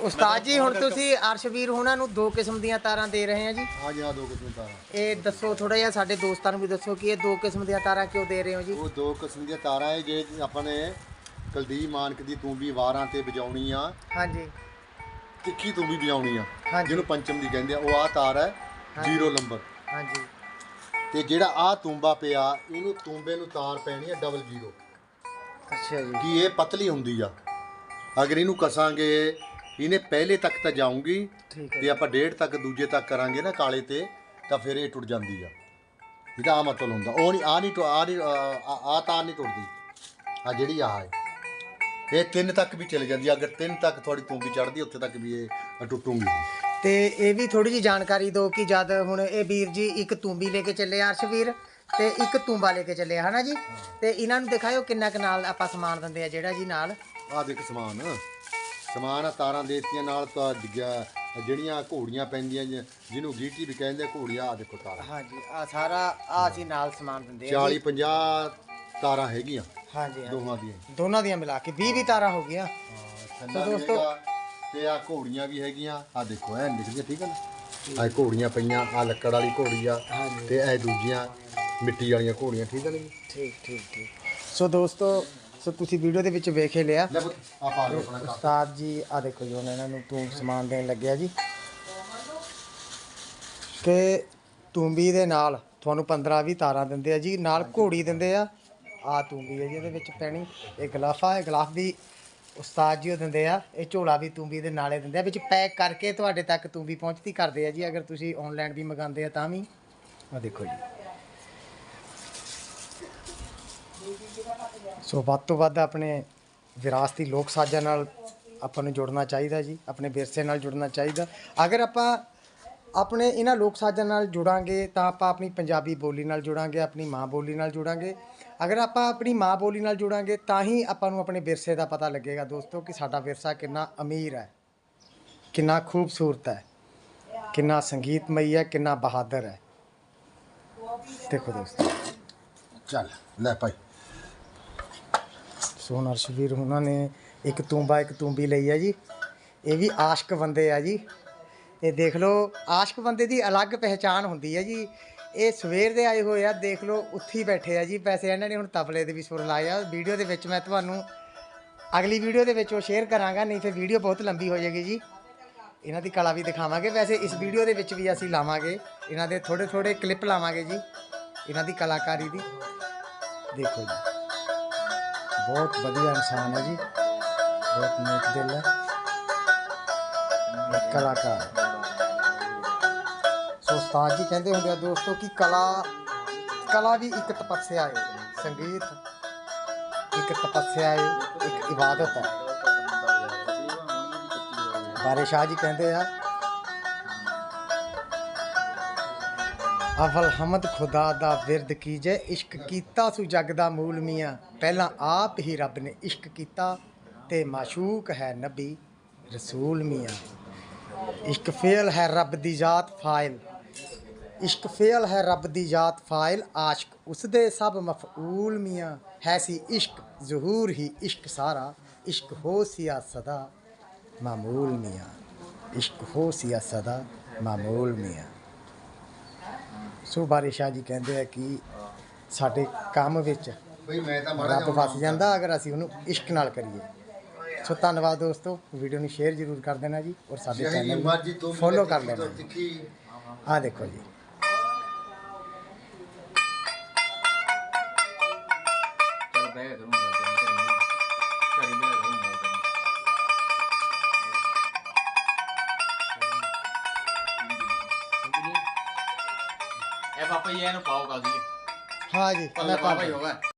ਉਸਤਾਦ ਜੀ ਹੁਣ ਤੁਸੀਂ ਅਰਸ਼ਵੀਰ ਹੁਣਾਂ ਨੂੰ ਦੋ ਕਿਸਮ ਦੀਆਂ ਤਾਰਾਂ ਦੇ ਰਹੇ ਆ ਜੀ। ਆ ਜੀ ਆ ਦੋ ਕਿਸਮ ਤਾਰਾਂ। ਇਹ ਦੱਸੋ ਥੋੜਾ ਜਿਹਾ ਸਾਡੇ ਦੋਸਤਾਂ ਨੂੰ ਵੀ ਦੱਸੋ ਕਿ ਇਹ ਦੋ ਕਿਸਮ ਦੀਆਂ ਤਾਰਾਂ ਕਿਉਂ ਦੇ ਰਹੇ ਹੋ ਜੀ? ਉਹ ਦੋ ਕਿਸਮ ਦੀਆਂ ਤਾਰਾਂ ਹੈ ਜੇ ਆਪਾਂ ਨੇ ਕੁਲਦੀਪ ਮਾਨਕ ਦੀ ਤੂੰਬੀ ਵਾਰਾਂ ਤੇ ਵਜਾਉਣੀ ਆ ਹਾਂਜੀ। ਤਿੱਖੀ ਤੂੰਬੀ ਵਜਾਉਣੀ ਆ। ਜਿਹਨੂੰ ਪੰਚਮ ਦੀ ਕਹਿੰਦੇ ਆ ਉਹ ਆ ਤਾਰ ਹੈ ਜ਼ੀਰੋ ਨੰਬਰ ਹਾਂਜੀ। ਤੇ ਜਿਹੜਾ ਆ ਤੂੰਬਾ ਪਿਆ ਇਹਨੂੰ ਤੂੰਬੇ ਨੂੰ ਤਾਰ ਪੈਣੀ ਆ ਡਬਲ ਜ਼ੀਰੋ ਅੱਛਾ ਜੀ। ਕਿ ਇਹ ਪਤਲੀ ਹੁੰਦੀ ਆ। ਅਗਰ ਇਹਨੂੰ ਕਸਾਂਗੇ ਇਹਨੇ ਪਹਿਲੇ ਤੱਕ ਤਾਂ ਜਾਊਂਗੀ ਠੀਕ ਹੈ ਤੇ ਆਪਾਂ ਡੇਢ ਤੱਕ ਦੂਜੇ ਤੱਕ ਕਰਾਂਗੇ ਨਾ ਕਾਲੇ ਤੇ ਤਾਂ ਫਿਰ ਇਹ ਟੁੱਟ ਜਾਂਦੀ ਆ। ਇਹਦਾ ਆ ਮਤਲਬ ਹੁੰਦਾ। ਉਹ ਨਹੀਂ ਆ ਨਹੀਂ ਟੁ- ਆ ਨਹੀਂ ਆ ਆ ਤਾਰ ਨਹੀਂ ਟੁੱਟਦੀ। ਆ ਜਿਹੜੀ ਆ ਹੈ। ਇਹ ਤਿੰਨ ਤੱਕ ਵੀ ਚਲੇ ਜਾਂਦੀ ਆ। ਅਗਰ ਤਿੰਨ ਤੱਕ ਤੁਹਾਡੀ ਤੂੰਬੀ ਚੜਦੀ ਉੱਥੇ ਤੱਕ ਵੀ ਇਹ ਟੁੱਟੂਗੀ। ਤੇ ਇਹ ਵੀ ਥੋੜੀ ਜੀ ਜਾਣਕਾਰੀ ਦਿਓ ਕਿ ਜਦ ਹੁਣ ਇਹ ਵੀਰ ਜੀ ਇੱਕ ਤੂੰਬੀ ਲੈ ਕੇ ਚੱਲੇ ਆ ਅਰਸ਼ਵੀਰ ਤੇ ਇੱਕ ਤੂੰਬਾ ਲੈ ਕੇ ਚੱਲੇ ਆ ਹਨਾ ਜੀ? ਤੇ ਇਹਨਾਂ ਨੂੰ ਦਿਖਾਇਓ ਕਿੰਨਾ ਕੁ ਨਾਲ ਆਪਾਂ ਸਮਾਨ ਦਿੰਦੇ ਆ ਜਿਹੜਾ ਜੀ ਨਾਲ। ਆ ਦੇਖ ਸਮਾਨ। ਸਮਾਨ ਆ ਤਾਰਾਂ ਦੇਤੀਆਂ ਨਾਲ ਤਾਂ ਡਿੱਗਿਆ ਜਿਹੜੀਆਂ ਘੋੜੀਆਂ ਪੈਂਦੀਆਂ ਜਿ- ਜਿਹਨੂੰ ਗੀਟੀ ਵੀ ਕਹਿੰਦੇ ਘੋੜੀਆਂ ਆ ਦੇਖੋ ਤਾਰਾਂ। ਹਾਂਜੀ ਆ ਸਾਰਾ ਆ ਅਸੀਂ ਨਾਲ ਸਮਾਨ ਦਿੰਦੇ ਆ 40 ਜੀ 50 ਤਾਰਾਂ ਹੈਗੀਆਂ। ਹਾਂਜੀ ਹਾਂਜੀ। ਦੋਹਾਂ ਦੀਆਂ। ਦੋਨਾਂ ਦੀਆਂ ਮਿਲਾ ਕੇ 20 20 ਤਾਰਾਂ ਹੋ ਗਈਆਂ। ਠੰਡਾ ਵੀ ਦੋਸਤੋ- ਹੈਗਾ ਤੇ ਆ ਘੋੜੀਆਂ ਵੀ ਹੈਗੀਆਂ। ਆ ਦੇਖੋ ਐ ਦਿਖਦੀਆਂ ਠੀਕ ਹੈ ਨਾ? ਆ ਘੋੜੀਆਂ ਪਈਆਂ ਆ ਲੱਕੜ ਵਾਲੀ ਘੋੜੀ ਆ ਹਾਂਜੀ। ਤੇ ਇਹ ਦੂਜੀਆਂ ਮਿੱਟੀ ਵਾਲੀਆਂ ਘੋੜੀਆਂ ਠੀਕ ਹੈ ਨਾ ਜੀ? ਠੀਕ ਠੀਕ ਠੀਕ। ਸੋ ਦੋਸਤੋ ਸੋ ਤੁਸੀਂ ਵੀਡੀਓ ਦੇ ਵਿੱਚ ਵੇਖ ਹੀ ਲਿਆ। ਲੈ ਪੁੱਤ ਆ ਪਾ ਲਓ ਆਪਣਾ ਕੱਪ ਉਸਤਾਦ ਜੀ ਆ ਦੇਖੋ ਜੀ ਹੁਣ ਇਹਨਾਂ ਨੂੰ ਤੂੰ ਸਮਾਨ ਦੇਣ ਲੱਗਿਆ ਜੀ। ਕਿ ਤੂੰਬੀ ਦੇ ਨਾਲ ਤੁਹਾਨੂੰ 15 20 ਤਾਰਾਂ ਦਿੰਦੇ ਆ ਜੀ ਨਾਲ ਘੋੜੀ ਦਿੰਦੇ ਆ। ਆ ਤੂੰਬੀ ਹੈ ਜੀ ਇਹਦੇ ਵਿੱਚ ਪੈਣੀ ਇਹ ਗਲਾਫਾ ਹੈ ਗਲਾਫ ਵੀ ਉਸਤਾਦ ਜੀ ਉਹ ਦਿੰਦੇ ਆ। ਇਹ ਝੋਲਾ ਵੀ ਤੂੰਬੀ ਦੇ ਨਾਲੇ ਦਿੰਦੇ ਆ ਵਿੱਚ ਪੈਕ ਕਰਕੇ ਤੁਹਾਡੇ ਤੱਕ ਤੂੰਬੀ ਪਹੁੰਚਦੀ ਕਰਦੇ ਆ ਜੀ ਅਗਰ ਤੁਸੀਂ ਆਨਲਾਈਨ ਵੀ ਮੰਗਾਉਂਦੇ ਆ ਤਾਂ ਵੀ। ਆ ਦੇਖੋ ਜੀ। ਸੋ ਵੱਧ ਤੋਂ ਵੱਧ ਆਪਣੇ ਵਿਰਾਸਤੀ ਲੋਕ ਸਾਜ਼ਾਂ ਨਾਲ ਆਪਾਂ ਨੂੰ ਜੁੜਨਾ ਚਾਹੀਦਾ ਜੀ, ਆਪਣੇ ਵਿਰਸੇ ਨਾਲ ਜੁੜਨਾ ਚਾਹੀਦਾ। ਅਗਰ ਆਪਾਂ ਆਪਣੇ ਇਹਨਾਂ ਲੋਕ ਸਾਜ਼ਾਂ ਨਾਲ ਜੁੜਾਂਗੇ ਤਾਂ ਆਪਾਂ ਆਪਣੀ ਪੰਜਾਬੀ ਬੋਲੀ ਨਾਲ ਜੁੜਾਂਗੇ, ਆਪਣੀ ਮਾਂ ਬੋਲੀ ਨਾਲ ਜੁੜਾਂਗੇ। ਅਗਰ ਆਪਾਂ ਆਪਣੀ ਮਾਂ ਬੋਲੀ ਨਾਲ ਜੁੜਾਂਗੇ ਤਾਂ ਹੀ ਆਪਾਂ ਨੂੰ ਆਪਣੇ ਵਿਰਸੇ ਦਾ ਪਤਾ ਲੱਗੇਗਾ ਦੋਸਤੋ ਕਿ ਸਾਡਾ ਵਿਰਸਾ ਕਿੰਨਾ ਅਮੀਰ ਹੈ, ਕਿੰਨਾ ਖੂਬਸੂਰਤ ਹੈ, ਕਿੰਨਾ ਸੰਗੀਤਮਈ ਹੈ, ਕਿੰਨਾ ਬਹਾਦਰ ਹੈ। ਦੇਖੋ ਦੋਸਤੋ। ਚੱਲ, ਲੈ ਭਾਈ। ਸੋਨ ਅਰਸ਼ਵੀਰ ਉਹਨਾਂ ਨੇ ਇੱਕ ਤੂੰਬਾ, ਇੱਕ ਤੂੰਬੀ ਲਈ ਆ ਜੀ। ਇਹ ਵੀ ਆਸ਼ਕ ਬੰਦੇ ਆ ਜੀ। ਇਹ ਦੇਖ ਲਓ, ਆਸ਼ਕ ਬੰਦੇ ਦੀ ਅਲੱਗ ਪਹਿਚਾਨ ਹੁੰਦੀ ਹੈ ਜੀ। ਇਹ ਸਵੇਰ ਦੇ ਆਏ ਹੋਏ ਆ, ਦੇਖ ਲਓ, ਉੱਥੇ ਹੀ ਬੈਠੇ ਆ ਜੀ। ਵੈਸੇ ਇਹਨਾਂ ਨੇ ਹੁਣ ਤਬਲੇ ਦੇ ਵੀ ਸੁਰ ਲਾਏ ਆ। ਵੀਡੀਓ ਦੇ ਵਿੱਚ ਮੈਂ ਤੁਹਾਨੂੰ, ਅਗਲੀ ਵੀਡੀਓ ਦੇ ਵਿੱਚ ਉਹ ਸ਼ੇਅਰ ਕਰਾਂਗਾ, ਨਹੀਂ ਫਿਰ ਵੀਡੀਓ ਬਹੁਤ ਲੰਬੀ ਹੋ ਜਾਏਗੀ ਜੀ। ਇਹਨਾਂ ਦੀ ਕਲਾ ਵੀ ਦਿਖਾਵਾਂਗੇ। ਵੈਸੇ ਇਸ ਵੀਡੀਓ ਦੇ ਵਿੱਚ ਵੀ ਅਸੀਂ ਲਾਵਾਂਗੇ। ਇਹਨਾਂ ਦੇ ਥੋੜੇ ਥੋੜੇ ਕਲਿੱਪ ਲਾਵਾਂਗੇ ਜੀ, ਇਹਨਾਂ ਦੀ ਕਲਾਕਾਰੀ ਦੀ। ਦੇਖੋ ਜੀ। ਬਹੁਤ ਵਧੀਆ ਇਨਸਾਨ ਹੈ ਜੀ। ਬਹੁਤ ਨੇਕ ਦਿਲ ਹੈ। ਇੱਕ ਕਲਾਕਾਰ। ਹੈ। ਸੋ ਉਸਤਾਦ ਜੀ ਕਹਿੰਦੇ ਹੁੰਦੇ ਆ ਦੋਸਤੋ ਕਿ ਕਲਾ ਕਲਾ ਵੀ ਇੱਕ ਤਪੱਸਿਆ ਹੈ। ਸੰਗੀਤ ਇੱਕ ਤਪੱਸਿਆ ਹੈ, ਇੱਕ ਇਬਾਦਤ ਹੈ। ਬਾਰੇ ਸ਼ਾਹ ਜੀ ਕਹਿੰਦੇ ਆ ਅਵਲ ਹਮਦ ਖੁਦਾ ਦਾ ਵਿਰਦ ਕੀਜੇ ਇਸ਼ਕ ਕੀਤਾ ਸੁ ਜਗ ਦਾ ਮੂਲ ਮੀਆਂ ਪਹਿਲਾਂ ਆਪ ਹੀ ਰੱਬ ਨੇ ਇਸ਼ਕ ਕੀਤਾ ਤੇ ਮਾਸ਼ੂਕ ਹੈ ਨਬੀ ਰਸੂਲ ਮੀਆਂ ਇਸ਼ਕ ਫੇਲ ਹੈ ਰੱਬ ਦੀ ਜ਼ਾਤ ਫਾਇਲ ਇਸ਼ਕ ਫੇਲ ਹੈ ਰੱਬ ਦੀ ਜ਼ਾਤ ਫਾਇਲ ਆਸ਼ਕ ਉਸ ਦੇ ਸਭ ਮਫਊਲ ਮੀਆਂ ਹੈ ਸੀ ਇਸ਼ਕ ਜ਼ਹੂਰ ਹੀ ਇਸ਼ਕ ਸਾਰਾ ਇਸ਼ਕ ਹੋ ਸਿਆ ਸਦਾ ਮਾਮੂਲ ਮੀਆਂ ਇਸ਼ਕ ਹੋ ਸਿਆ ਸਦਾ ਮਾਮੂਲ ਮੀਆਂ ਸੋ ਬਾਰੇ ਸ਼ਾਹ ਜੀ ਕਹਿੰਦੇ ਆ ਕਿ ਸਾਡੇ ਕੰਮ ਵਿੱਚ ਬਈ ਮੈਂ ਤਾਂ ਮਾੜਾ ਰੱਬ ਫਸ ਜਾਂਦਾ ਅਗਰ ਅਸੀਂ ਉਹਨੂੰ ਇਸ਼ਕ ਨਾਲ ਕਰੀਏ। ਸੋ ਧੰਨਵਾਦ ਦੋਸਤੋ ਵੀਡੀਓ ਨੂੰ ਸ਼ੇਅਰ ਜ਼ਰੂਰ ਕਰ ਦੇਣਾ ਜੀ ਔਰ ਸਾਡੇ ਚੈਨਲ ਨੂੰ ਫੋਲੋ ਕਰ ਲੈਣਾ ਆਹ ਦੇਖੋ ਜੀ। ਜੀ ਇਹਨੂੰ ਪਾਓ ਹਾਂ ਜੀ